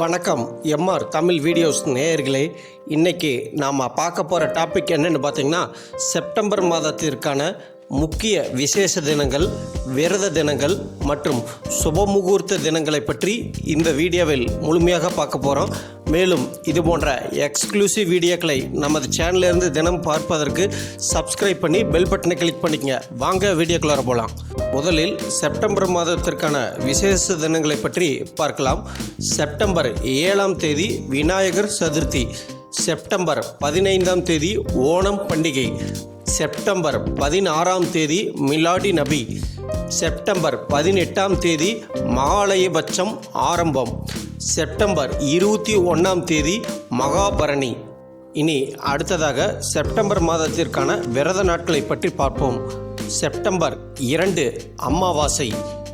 வணக்கம். MR Tamil videos நேயர்களே இன்றைக்கி நாம் பார்க்க போகிற டாபிக் என்னென்னு பார்த்தீங்கன்னா செப்டம்பர் மாதத்திற்கான முக்கிய விசேஷ தினங்கள் விரத தினங்கள் மற்றும் சுபமுகூர்த்த தினங்களை பற்றி இந்த வீடியோவில் முழுமையாக பார்க்க போகிறோம் மேலும் இது போன்ற எக்ஸ்க்ளூசிவ் வீடியோக்களை நமது சேனலிருந்து தினம் பார்ப்பதற்கு சப்ஸ்கிரைப் பண்ணி பெல் பட்டனை கிளிக் பண்ணிக்கங்க. வாங்க வீடியோக்குள்ளார போகலாம் முதலில் செப்டம்பர் மாதத்திற்கான விசேஷ தினங்களை பற்றி பார்க்கலாம். செப்டம்பர் ஏழாம் தேதி விநாயகர் சதுர்த்தி. செப்டம்பர் பதினைந்தாம் தேதி ஓணம் பண்டிகை. செப்டம்பர் பதினாறாம் தேதி மிலாடி நபி. செப்டம்பர் பதினெட்டாம் தேதி மகாலயபட்சம் ஆரம்பம். செப்டம்பர் இருபத்தி ஒன்றாம் தேதி மகாபரணி. இனி அடுத்ததாக செப்டம்பர் மாதத்திற்கான விரத நாட்களை பற்றி பார்ப்போம். செப்டம்பர் இரண்டு அமாவாசை.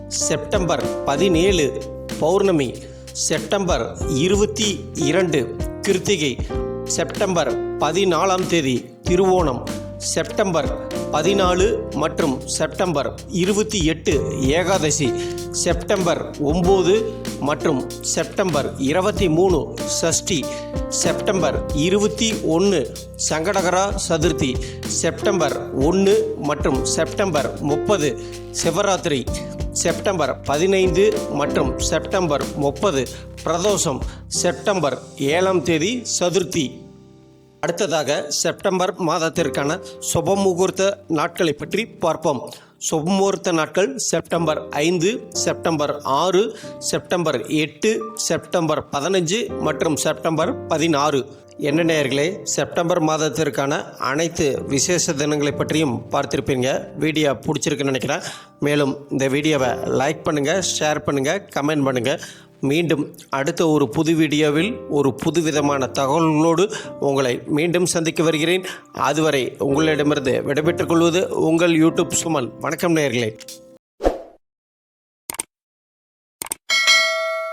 செப்டம்பர் பதினேழு பௌர்ணமி. செப்டம்பர் இருபத்தி இரண்டு கிருத்திகை. செப்டம்பர் பதினாலாம் தேதி திருவோணம். செப்டம்பர் பதினாலு மற்றும் செப்டம்பர் இருபத்தி எட்டு ஏகாதசி செப்டம்பர் ஒம்பது மற்றும் செப்டம்பர் இருபத்தி மூணு சஷ்டி செப்டம்பர் இருபத்தி ஒன்று சங்கடகரா சதுர்த்தி செப்டம்பர் ஒன்று மற்றும் செப்டம்பர் முப்பது சிவராத்திரி செப்டம்பர் பதினைந்து மற்றும் செப்டம்பர் முப்பது பிரதோஷம் செப்டம்பர் ஏழாம் தேதி சதுர்த்தி. அடுத்ததாக செப்டம்பர் மாதத்திற்கான சுப முகூர்த்த நாட்களை பற்றி பார்ப்போம். சுபமுகூர்த்த நாட்கள் செப்டம்பர் ஐந்து செப்டம்பர் ஆறு செப்டம்பர் எட்டு செப்டம்பர் பதினஞ்சு மற்றும் செப்டம்பர் பதினாறு. என்ன நேயர்களே செப்டம்பர் மாதத்திற்கான அனைத்து விசேஷ தினங்களை பற்றியும் பார்த்திருப்பீங்க. வீடியோ பிடிச்சிருக்குன்னு நினைக்கிறேன். மேலும் இந்த வீடியோவை லைக் பண்ணுங்கள் ஷேர் பண்ணுங்கள் கமெண்ட் பண்ணுங்கள் மீண்டும் அடுத்த ஒரு புது வீடியோவில் ஒரு புதுவிதமான தகவல்களோடு உங்களை மீண்டும் சந்திக்க வருகிறேன். அதுவரை உங்களிடமிருந்து விடைபெற்றுக் கொள்வது உங்கள் யூடியூப் சுமன். வணக்கம் நேர்களே